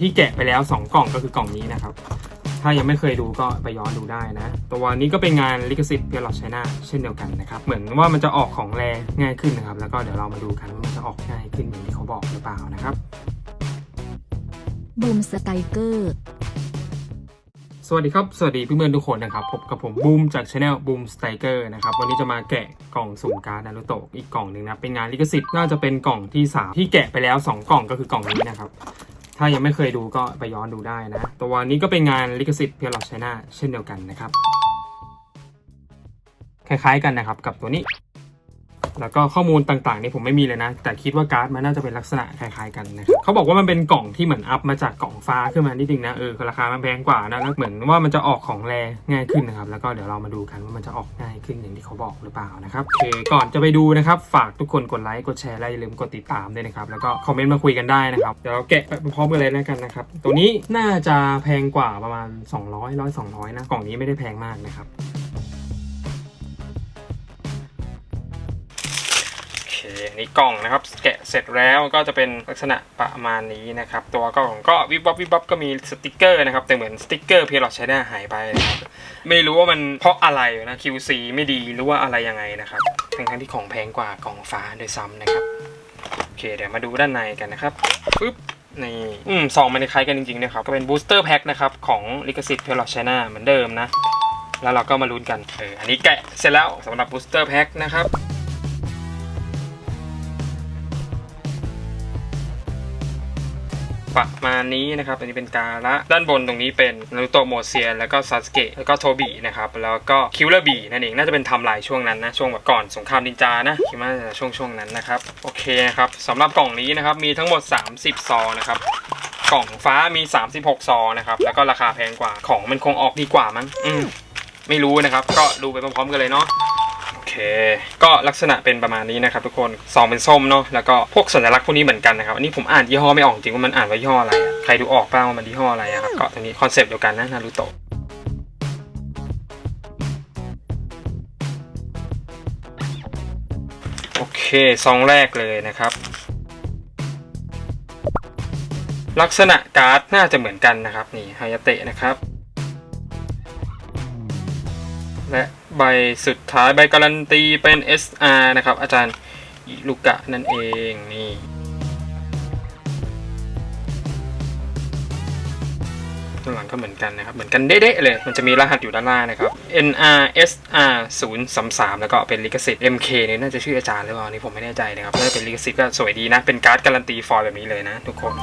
ที่แกะไปแล้ว 2 กล่องก็คือกล่องนี้นะครับ ถ้ายังไม่เคยดูก็ไปย้อนดูได้นะ ตัวนี้ก็เป็นงานลิขสิทธิ์เพียร์ลอชไชน่าเช่นเดียวกันนะครับ เหมือนว่ามันจะออกของแรง่ายขึ้นนะครับ แล้วก็เดี๋ยวเรามาดูกันว่ามันจะออกง่ายขึ้นอย่างที่เขาบอกหรือเปล่านะครับบูมสไตรเกอร์สวัสดีครับ สวัสดีเพื่อนๆทุกคนนะครับ พบกับผมบูมจากช anel Boom Striker นะครับ วันนี้จะมาแกะกล่องสุ่มการ์ดนารูโตะอีกกล่องหนึ่งนะ เป็นงานลิขสิทธิ์น่าจะเป็นกล่องที่ 3 ที่แกะไปแล้ว 2 กล่องก็คือกล่องนี้นะครับ ถ้ายังไม่เคยดูก็ไปย้อนดูได้นะ ตัวนี้ก็เป็นงานลิขสิทธิ์เพียร์ลอชไชน่าเช่นเดียวกันนะครับ คล้ายๆกันนะครับกับตัวนี้ แล้วก็ข้อมูลต่างๆนี่ผมไม่มีเลยนะ แต่คิดว่าการ์ดมันน่าจะเป็นลักษณะคล้ายๆกันนะครับเขาบอกว่ามันเป็นกล่องที่เหมือนอัพมาจากกล่องฟ้าขึ้นมานิดนึงนะเออราคามันแพงกว่านะแล้วเหมือนว่ามันจะออกของแรง่ายขึ้นนะครับ แล้วก็เดี๋ยวเรามาดูกันว่ามันจะออกง่ายขึ้นอย่างที่เขาบอกหรือเปล่านะครับโอเคก่อนจะไปดูนะครับฝากทุกคนกดไลค์กดแชร์และอย่าลืมกดติดตามด้วยนะครับแล้วก็คอมเมนต์มาคุยกันได้นะครับเดี๋ยวเราแกะไปพร้อมกันเลยแล้วกันนะครับตัวนี้น่าจะแพงกว่าประมาณ 200 100 200นะกล่องนี้ไม่ได้แพงมากนะครับ โอเคอันกล่องนะครับ แกะเสร็จแล้วก็จะเป็นลักษณะประมาณนี้นะครับ ตัวกล่องก็วิบวับวิบวับก็มีสติกเกอร์นะครับ แต่เหมือนสติกเกอร์เพลอใช้ได้หายไปนะครับไม่รู้ว่ามันเพราะอะไรนะ QC ไม่ดีหรือว่าอะไรยังไงนะครับ ทั้งทั้งๆที่ของแพงกว่ากล่องฟ้าโดวยซ้ำนะครับ โอเค เดี๋ยวมาดูด้านในกันนะครับปึ๊บนี่อืมซองมันคล้ายกันจริงๆนะครับ ก็เป็นบูสเตอร์แพ็คนะครับ ของลิขสิทธิ์เพลอช้หน้าเหมือนเดิมนะ แล้วเราก็มาลุ้นกัน เออ อันนี้แกะเสร็จแล้วสำหรับบูสเตอร์แพ็คนะครับ ประมาณนี้นะครับ อันนี้เป็นการะด้านบนตรงนี้เป็นนารุโตะโมเซียนแล้วก็ซาสเกะแล้วก็โทบินะครับแล้วก็คิวเลอร์บีนั่นเองน่าจะเป็นทำลายช่วงนั้นนะช่วงแบบก่อนสงครามนินจานะคิดว่าจะช่วงช่วงนั้นนะครับโอเคนะครับสำหรับกล่องนี้นะครับมีทั้งหมด 30 ซองนะครับกล่องฟ้ามี 36 ซองนะครับแล้วก็ราคาแพงกว่าของมันคงออกดีกว่ามั้งอืมไม่รู้นะครับ ก็ดูไปพร้อมๆกันเลยเนาะ เค ก็ลักษณะเป็นประมาณนี้นะครับทุกคนซองเป็นส้มเนาะแล้วก็พวกสัญลักษณ์พวกนี้เหมือนกันนะครับอันนี้ผมอ่านยี่ห้อไม่ออกจริงว่ามันอ่านว่ายี่ห้ออะไรอะใครดูออกบ้างว่ามันยี่ห้ออะไรอะครับก็ตรงนี้คอนเซปต์เดียวกันนะนารูโตะโอเคซองแรกเลยนะครับ ลักษณะการ์ดน่าจะเหมือนกันนะครับนี่ไฮยาเตะนะครับ ใบสุดท้ายใบการันตีเป็น SR นะครับ อาจารย์อิลุกะนั่นเองนี่ตัวหลังก็เหมือนกันนะครับ เหมือนกันเด๊ะๆเลย มันจะมีรหัสอยู่ด้านล่างนะครับ NRSR 0 3 3แล้วก็เป็นลิขสิทธิ์ MK เนี่ยน่าจะชื่ออาจารย์หรือเปล่าอันนี่ผมไม่แน่ใจนะครับถ้าเป็นลิขสิทธิ์ก็สวยดีนะ เป็นการ์ดการันตีฟอยล์แบบนี้เลยนะ ทุกคน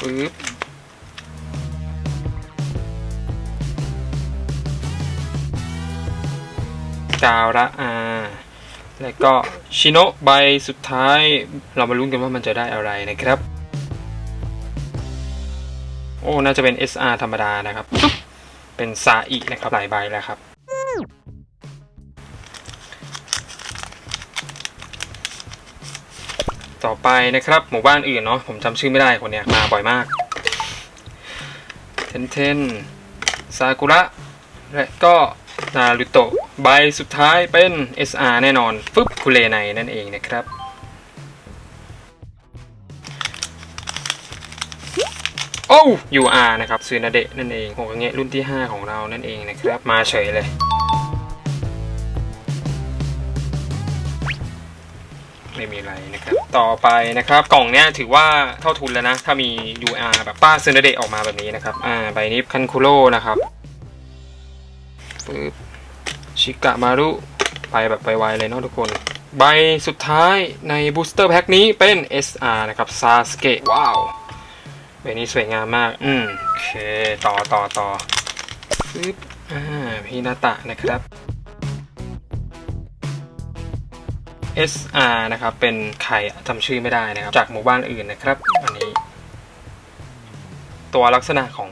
ปึ๊บ กาวระอาแล้วก็ชิโนะใบสุดท้าย เรามาลุ้นกันว่ามันจะได้อะไรนะครับ โอ้น่าจะเป็น SR ธรรมดานะครับปุ๊บเป็นซาอินะครับหลายใบแล้วครับ ต่อไปนะครับ หมู่บ้านอื่นเนาะผมจำชื่อไม่ได้คนเนี้ยมาบ่อยมาก เทนเทนซากุระและก็นารุโตะ ใบสุดท้ายเป็น SR แน่นอนฟึบคุเลไนนั่นเองนะครับ โอ้ UR นะครับซูนาเดะนั่นเองโหเงี้ยรุ่นที่ 5 ของเรานั่นเองนะครับ มาเฉยเลย ไม่มีอะไรนะครับ ต่อไปนะครับ กล่องเนี้ยถือว่าเท่าทุนแล้วนะ ถ้ามี UR แบบป้าซูนาเดะออกมาแบบนี้นะครับ อ่า ใบนี้คันคุโร่นะครับปึ๊บ ชิกะมารุ ไปแบบไวเลยเนาะทุกคน ใบสุดท้ายในบูสเตอร์แพ็คนี้เป็น SR นะครับซาสเกะว้าวใบนี้สวยงามมาก อืมโอเค ต่อต่อต่อปึ๊บอ่าพีนาตะนะครับ SR นะครับ เป็นใครจำชื่อไม่ได้นะครับ จากหมู่บ้านอื่นนะครับ อันนี้ ตัวลักษณะของ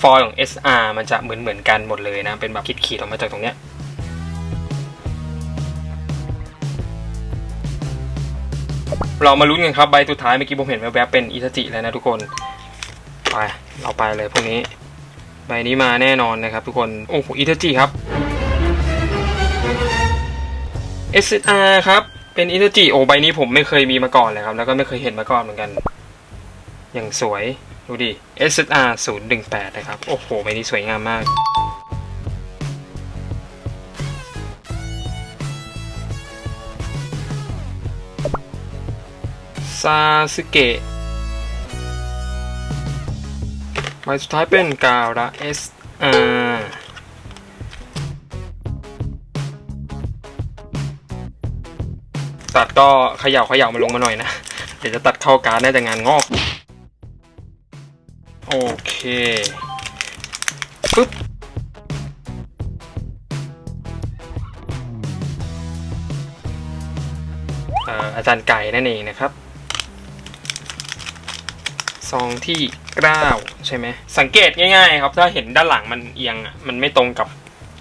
ฟอยล์ของ SR มันจะเหมือนเหมือนกันหมดเลยนะ เป็นแบบขีดๆออกมาจากตรงเนี้ย เรามาลุ้นกันครับใบสุดท้ายเมื่อกี้ผมเห็นแวบๆเป็นอิทจิแล้วนะทุกคน ไปเราไปเลยพวกนี้ ใบนี้มาแน่นอนนะครับ ทุกคนโอ้โหอิทจิครับ SR ครับเป็นอินเตอจีโอใบนี้ผมไม่เคยมีมาก่อนเลยครับ แล้วก็ไม่เคยเห็นมาก่อนเหมือนกัน อย่างสวยดูดิ SSR 018 นะครับ โอ้โหใบนี้สวยงามมาก ซาสึเกะใบสุดท้ายเป็นการะ SR ตัดก็เขย่าเขย่ามาลงมาหน่อยนะ เดี๋ยวจะตัดเข้าการน่าจะงานงอก โอเคปึ๊บอ่ออาจารย์ไก่นั่นเองนะครับ ซองที่เก้าใช่ไหมสังเกตง่ายๆครับถ้าเห็นด้านหลังมันเอียงอะมันไม่ตรงกับ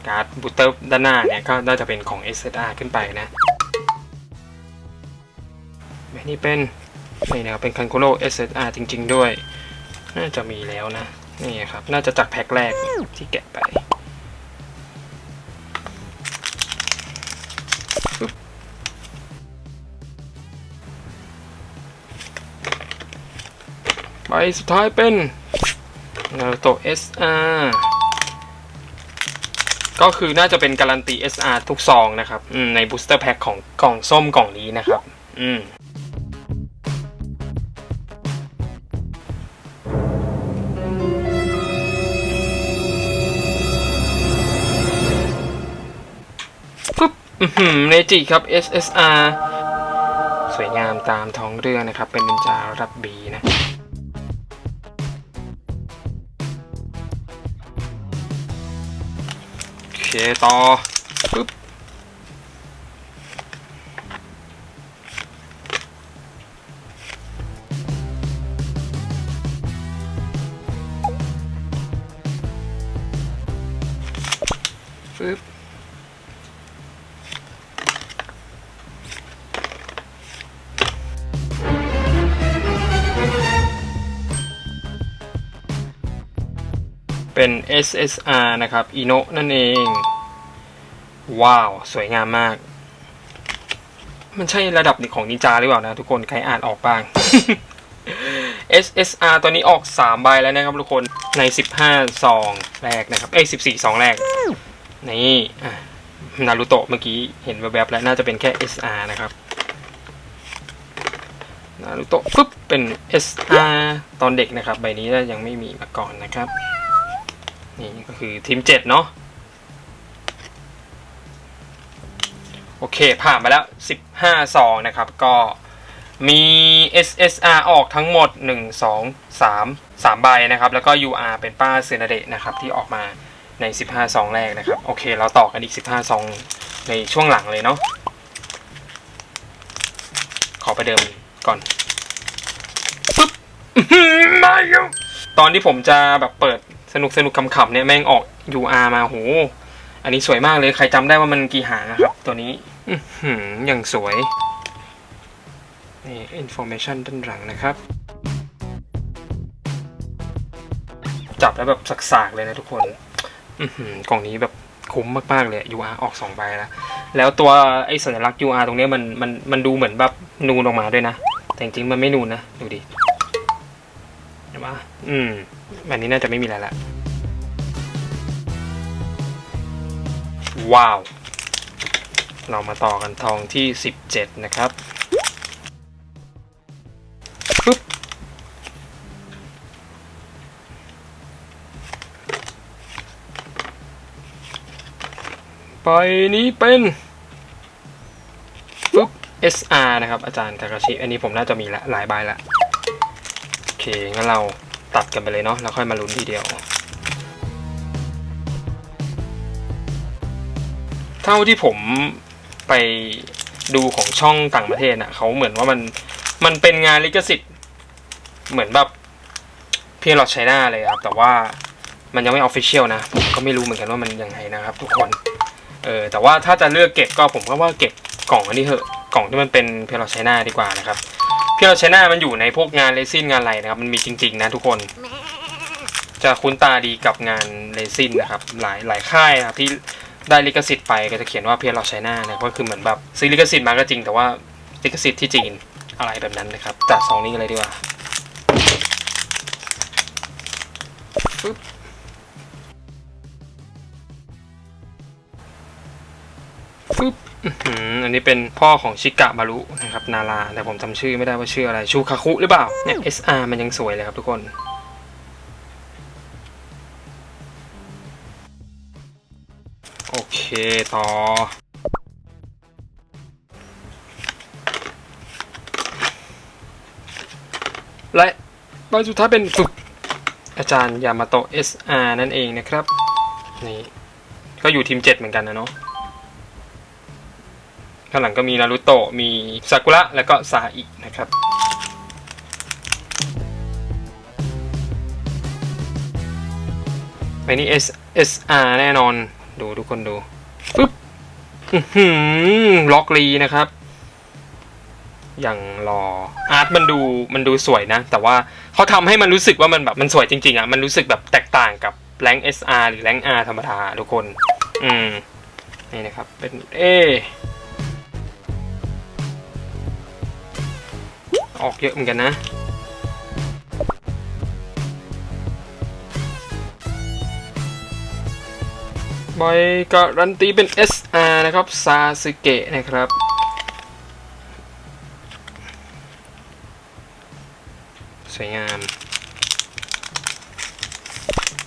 การ์ดบูตเตอร์ด้านหน้าเนี่ยก็น่าจะเป็นของ SSR ขึ้นไปนะนี่เป็นนี่นะครับเป็นคันโคโล SSR จริง ๆ ด้วย น่าจะมีแล้วนะนี่ครับน่าจะจากแพ็คแรกที่แกะไป ใบสุดท้ายเป็นนารูโตะ SR ก็คือน่าจะเป็นการันตี SR ทุกซองนะครับในบูสเตอร์แพ็คของกล่องส้มกล่องนี้นะครับ อืมปึ๊บอื้อหือเนจิครับ SSR สวยงามตามท้องเรื่องนะครับ เป็นนินจารับบีนะ โอ เป็น SSR นะครับอิโนนั่นเอง ว้าว สวยงามมาก มันใช่ระดับของนินจาหรือเปล่านะทุกคน ใครอ่านออกบ้าง SSR ตัวนี้ออก 3 ใบแล้วนะครับทุกคนใน 15ซองแรกนะครับเอ้ย14ซองแรก นี่นารูโตะเมื่อกี้เห็นแวบๆแล้วน่าจะเป็นแค่ SR นะครับนารูโตะปุ๊บเป็น SR ตอนเด็กนะครับ ใบนี้ยังไม่มีมาก่อนนะครับ นี่ก็คือทีมเจ็ดเนาะโอเค ผ่านไปแล้ว 15ซองนะครับ ก็มี SSR ออกทั้งหมด 1 2 3 3ใบนะครับ แล้วก็ UR เป็นป้าเซนาเดะนะครับ ที่ออกมาใน 15ซองแรกนะครับ โอเค เราต่อกันอีก 15ซองในช่วงหลังเลยเนาะขอไปเดิมก่อนปึ๊บมาอยู่ตอนที่ผมจะแบบเปิด สนุกสนุกขำๆเนี่ยแม่งออก UR มาโห อันนี้สวยมากเลยใครจำได้ว่ามันกี่หางอะครับ ตัวนี้อือหือย่างสวย นี่ information ด้านหลังนะครับ จับแล้วแบบสักๆเลยนะทุกคนหือกล่องนี้แบบคุ้มมากๆเลย UR ออก2ใบแล้ว แล้วตัวไอ้สัญลักษณ์ UR ตรงนี้มันมันมันดูเหมือนแบบนูนออกมาด้วยนะ แต่จริงๆมันไม่นูนนะ ดูดิเห็นปะอืม แบบนี้น่าจะไม่มีอะไรละว้าว เรามาต่อกันทองที่ 17 นะครับปึ๊บไปนี้เป็นปึ๊บ SR นะครับ อาจารย์ทากาชิ อันนี้ผมน่าจะมีละหลายใบละ โอเค งั้นเรา ตัดกันไปเลยเนาะแล้วค่อยมาลุ้นทีเดียว เท่าที่ผมไปดูของช่องต่างประเทศน่ะเขาเหมือนว่ามันมันเป็นงานลิขสิทธิ์เหมือนแบบเพียงหลอดไชน่าเลยครับ แต่ว่ามันยังไม่ออฟฟิเชียลนะ ผมก็ไม่รู้เหมือนกันว่ามันยังไงนะครับ ทุกคนเออแต่ว่าถ้าจะเลือกเก็บก็ผมก็ว่าเก็บกล่องอันนี้เถอะกล่องที่มันเป็นเพียงหลอดไชน่าดีกว่านะครับ พียงหลอดไชน่ามันอยู่ในพวกงานเลซินงานอะไรนะครับ มันมีจริงๆนะทุกคน จะคุ้นตาดีกับงานเลซินนะครับ หลายหลายค่ายนะครับที่ได้ลิขสิทธิ์ไปก็จะเขียนว่าเพียรเราใช้หน้านะก็คือเหมือนแบบซื้อลิขสิทธิ์มาก็จริง แต่ว่าลิขสิทธิ์ที่จีนอะไรแบบนั้นนะครับจัดสองนี้กันเลยดีกว่าปึ๊บ อื้อหืออันนี้เป็นพ่อของชิกะมารุนะครับนาราแต่ผมจำชื่อไม่ได้ว่าชื่ออะไรชูคาคุหรือเปล่าเนี่ย SR มันยังสวยเลยครับทุกคนโอเคต่อ และใบสุดท้ายเป็นฝึกอาจารย์ยามาโตะ SR นั่นเองนะครับ นี่ ก็อยู่ทีม 7 เหมือนกันนะเนาะ ข้างหลังก็มีนารุโตะมีซากุระแล้วก็ซาอินะครับไปนี่ S SR แน่นอน ดูทุกคนดูปึ๊บล็อกลีนะครับ อย่างรออาร์ตมันดูมันดูสวยนะ แต่ว่าเขาทำให้มันรู้สึกว่ามันแบบมันสวยจริงๆอะ มันรู้สึกแบบแตกต่างกับแรง SR หรือแรง R ธรรมดาทุกคน อืม นี่นะครับ เป็นเอ ออกเยอะเหมือนกันนะบอยการันตีเป็น SR นะครับ ซาสึเกะนะครับ สวยงาม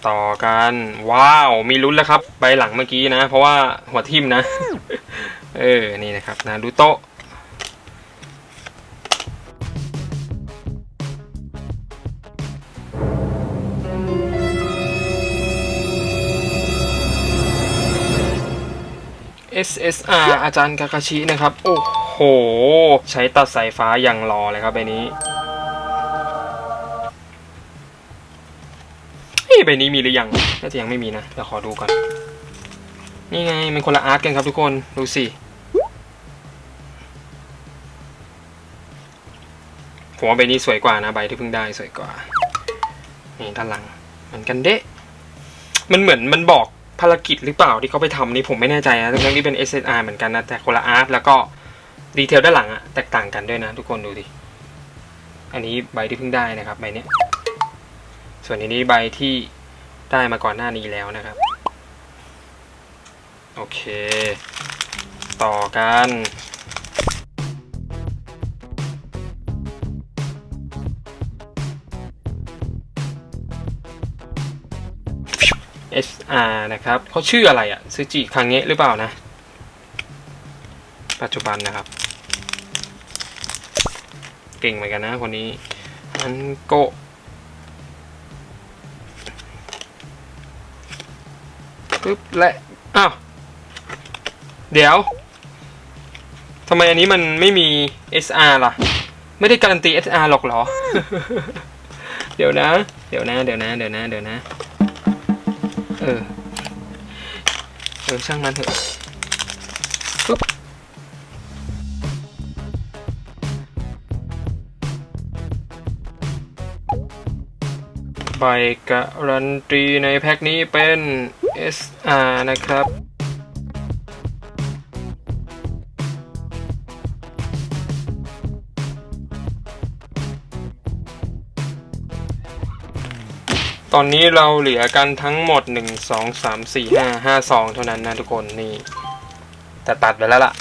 ต่อกัน ว้าว มีลุ้นแล้วครับ ใบหลังเมื่อกี้นะ เพราะว่าหัวทิ่มนะ เออ นี่นะครับ นารูโตะ SSR อาจารย์กาคาชินะครับ โอ้โห ใช้ตัดสายฟ้าอย่างรอเลยครับใบนี้ใบนี้มีหรือยัง น่าจะยังไม่มีนะเดี๋ยวขอดูก่อน นี่ไง มันคนละอาร์ตกันครับทุกคน ดูสิผมว่าใบนี้สวยกว่านะใบที่เพิ่งได้สวยกว่า นี่ด้านหลัง เหมือนกันเดะมันเหมือนมันบอก ภารกิจหรือเปล่าที่เขาไปทำนี่ผมไม่แน่ใจนะทั้งที่เป็น SSR เหมือนกันนะแต่คนละอาร์ตแล้วก็ดีเทลด้านหลังอะแตกต่างกันด้วยนะทุกคนดูดิ อันนี้ใบที่เพิ่งได้นะครับใบเนี้ยส่วนอันนี้ใบที่ได้มาก่อนหน้านี้แล้วนะครับ โอเค ต่อกัน SR นะครับเขาชื่ออะไรอะซูจิคังเงะหรือเปล่านะ ปัจจุบันนะครับ เก่งเหมือนกันนะคนนี้อันโกะปึ๊บและ อ้าว เดี๋ยวทำไมอันนี้มันไม่มี SR ล่ะ ไม่ได้การันตี SR หรอกเหรอ เดี๋ยวนะ เดี๋ยวนะ เดี๋ยวนะ เดี๋ยวนะ เดี๋ยวนะ เออ เออ ช่างมันเถอะปุ๊บใบการันตีในแพ็คนี้เป็น SR นะครับ ตอนนี้เราเหลือกันทั้งหมด 1 2 3 4 5 5ซองเท่านั้นนะทุกคนนี่ แต่ตัดไปแล้วล่ะ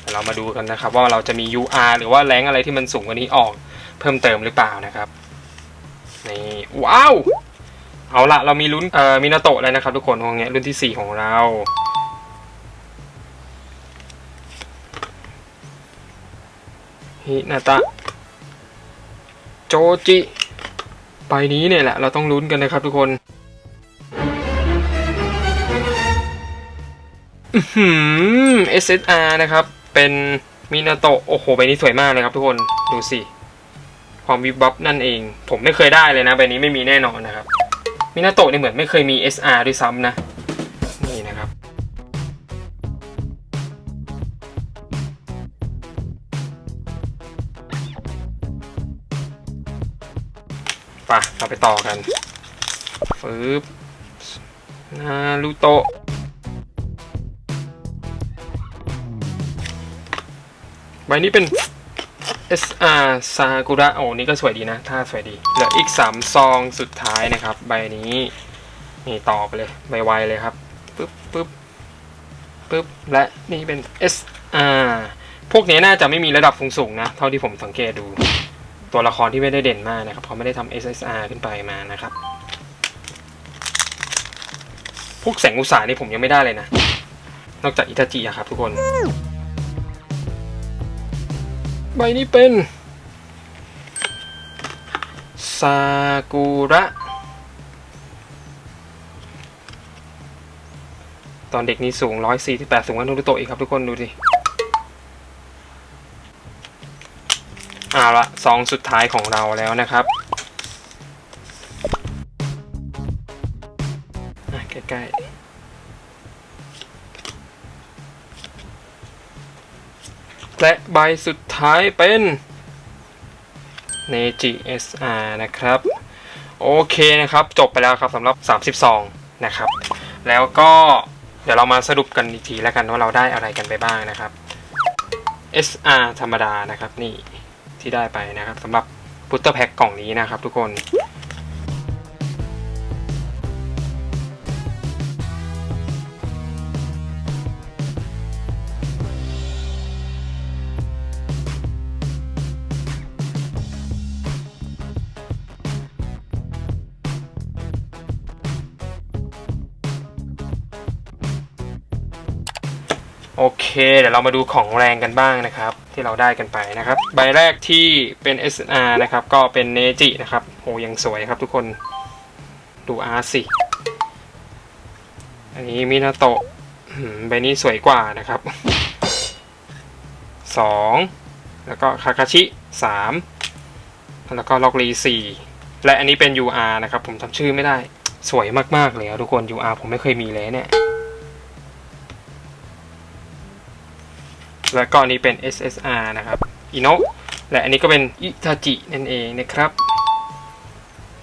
เดี๋ยวเรามาดูกันนะครับ ว่าเราจะมี UR หรือว่าแรงอะไรที่มันสูงกว่านี้ออก เพิ่มเติมหรือเปล่านะครับนี่ว้าวเอาละเรามีลุ้นเอ่อมินาโตะแล้วนะครับ ทุกคนวงเนี้ยรุ่นที่ 4 ของเราฮินาตะโจจิ ใบนี้เนี่ยแหละเราต้องลุ้นกันนะครับทุกคนอื้อหือ SSR นะครับ เป็นมินาโตะโอ้โหใบนี้สวยมากเลยครับทุกคนดูสิ ความวิบวับนั่นเอง ผมไม่เคยได้เลยนะใบนี้ไม่มีแน่นอนนะครับมินาโตะนี่ยเหมือนไม่เคยมี SR ด้วยซ้ำนะ นี่นะครับ ปเราไปต่อกันปึ๊บนารูโตใบนี้เป็น SR ซากุระโอ้นี่ก็สวยดีนะท่าสวยดี เหลืออีก 3 ซองสุดท้ายนะครับ ใบนี้นี่ต่อไปเลยใบไวเลยครับปึ๊บปึ๊บปึ๊บและนี่เป็น SR พวกนี้น่าจะไม่มีระดับสูงๆนะ เท่าที่ผมสังเกตดู ตัวละครที่ไม่ได้เด่นมากนะครับเขาไม่ได้ทำ SSR ขึ้นไปมานะครับ พวกแสงอุตสาหนี่ผมยังไม่ได้เลยนะ นอกจากอิตาจิอะครับทุกคน ใบนี้เป็นซากุระตอนเด็กนี่สูง 148 สูงกว่านารูโตะอีกครับทุกคนดูดิ เอาละซองสุดท้ายของเราแล้วนะครับใกล้ๆและใบสุดท้ายเป็นเนจิ SR นะครับ โอเคนะครับ จบไปแล้วครับสำหรับ 32 นะครับ แล้วก็เดี๋ยวเรามาสรุปกันอีกทีแล้วกันว่าเราได้อะไรกันไปบ้างนะครับ SR ธรรมดานะครับนี่ ที่ได้ไปนะครับสำหรับพุตเตอร์แพ็กกล่องนี้นะครับทุกคนโอเค เดี๋ยวเรามาดูของแรงกันบ้างนะครับ ที่เราได้กันไปนะครับ ใบแรกที่เป็น SR นะครับ ก็เป็นเนจินะครับโหยังสวยครับทุกคนดูอาร์สิอันนี้มินาโตะใบนี้สวยกว่านะครับสองแล้วก็คาคาชิสามแล้วก็ล็อกลีสี่และอันนี้เป็น UR นะครับ ผมจำชื่อไม่ได้สวยมาก ๆ เลยทุกคน UR ผมไม่เคยมีเลยเนี่ย แล้วก็อันนี้เป็น SSR นะครับอิโนะและอันนี้ก็เป็นอิทาจินั่นเองนะครับ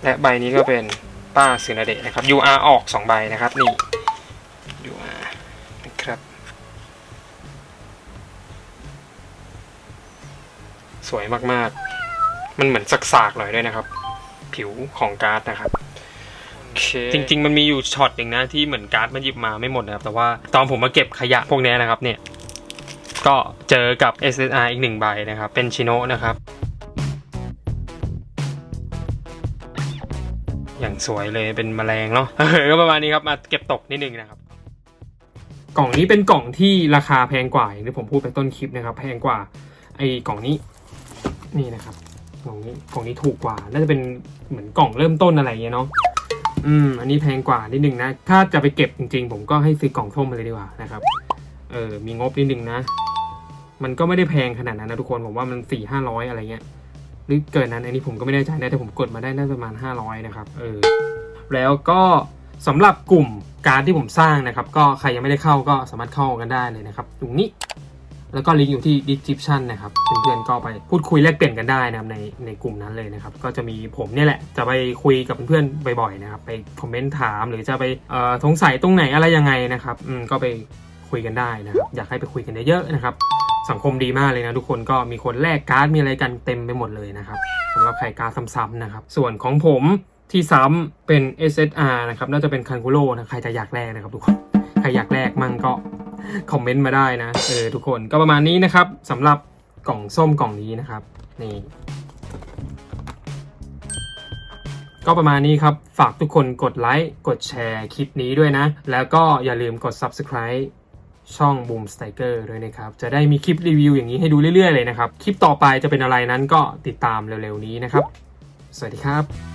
และใบนี้ก็เป็นป้าซึนาเดะนะครับ UR ออก 2 ใบนะครับนี่ UR นะครับ สวยมากๆ มันเหมือนสากๆหน่อยด้วยนะครับ ผิวของการ์ดนะครับจริง ๆ มันมีอยู่ช็อตหนึ่งนะที่เหมือนการ์ดมันหยิบมาไม่หมดนะครับ แต่ว่าตอนผมมาเก็บขยะพวกนี้นะครับเนี่ย ก็เจอกับ SSR อีกหนึ่งใบนะครับ เป็นชิโนะนะครับ อย่างสวยเลยเป็นแมลงเนาะก็ประมาณนี้ครับมาเก็บตกนิดนึงนะครับ กล่องนี้เป็นกล่องที่ราคาแพงกว่าอย่างที่ผมพูดไปต้นคลิปนะครับ แพงกว่าไอ้กล่องนี้นี่นะครับกล่องนี้กล่องนี้ถูกกว่า น่าจะเป็นเหมือนกล่องเริ่มต้นอะไรเงี้ยเนาะอืม อันนี้แพงกว่านิดนึงนะ ถ้าจะไปเก็บจริงๆ ผมก็ให้ซื้อกล่องส้มมาเลยดีกว่านะครับ เออ มีงบนิดนึงนะ มันก็ไม่ได้แพงขนาดนั้นนะทุกคนผมว่ามันสี่ห้าร้อยอะไรเงี้ยหรือเกินนั้นอันนี้ผมก็ไม่แน่ใจนะแต่ผมกดมาได้น่าประมาณห้าร้อยนะครับเออแล้วก็สำหรับกลุ่มการที่ผมสร้างนะครับ ก็ใครยังไม่ได้เข้าก็สามารถเข้ากันได้เลยนะครับตรงนี้ แล้วก็ลิงก์อยู่ที่ description นะครับเพื่อนๆก็ไปพูดคุยแลกเปลี่ยนกันได้นะครับในในกลุ่มนั้นเลยนะครับ ก็จะมีผมเนี่ยแหละ จะไปคุยกับเพื่อนๆบ่อยๆนะครับ ไปคอมเมนต์ถาม หรือจะไปเอ่อสงสัยตรงไหนอะไรยังไงนะครับอืมก็ไปคุยกันได้นะครับอยากให้ไปคุยกันเยอะๆนะครับ สังคมดีมากเลยนะทุกคนก็มีคนแลกการ์ดมีอะไรกันเต็มไปหมดเลยนะครับสำหรับใครการ์ดซ้ำๆนะครับ ส่วนของผมที่ซ้ำเป็น SSR นะครับน่าจะเป็นคันคุโร่นะใครจะอยากแลกนะครับทุกคนใครอยากแลกมั่งก็คอมเมนต์มาได้นะเออทุกคนก็ประมาณนี้นะครับสำหรับกล่องส้มกล่องนี้นะครับนี่ก็ประมาณนี้ครับ ฝากทุกคนกดไลค์ กดแชร์คลิปนี้ด้วยนะ แล้วก็อย่าลืมกด Subscribe ช่องบูมสไตเกอร์ด้วยนะครับ จะได้มีคลิปรีวิวอย่างนี้ให้ดูเรื่อยๆเลยนะครับ คลิปต่อไปจะเป็นอะไรนั้นก็ติดตามเร็วๆนี้นะครับ สวัสดีครับ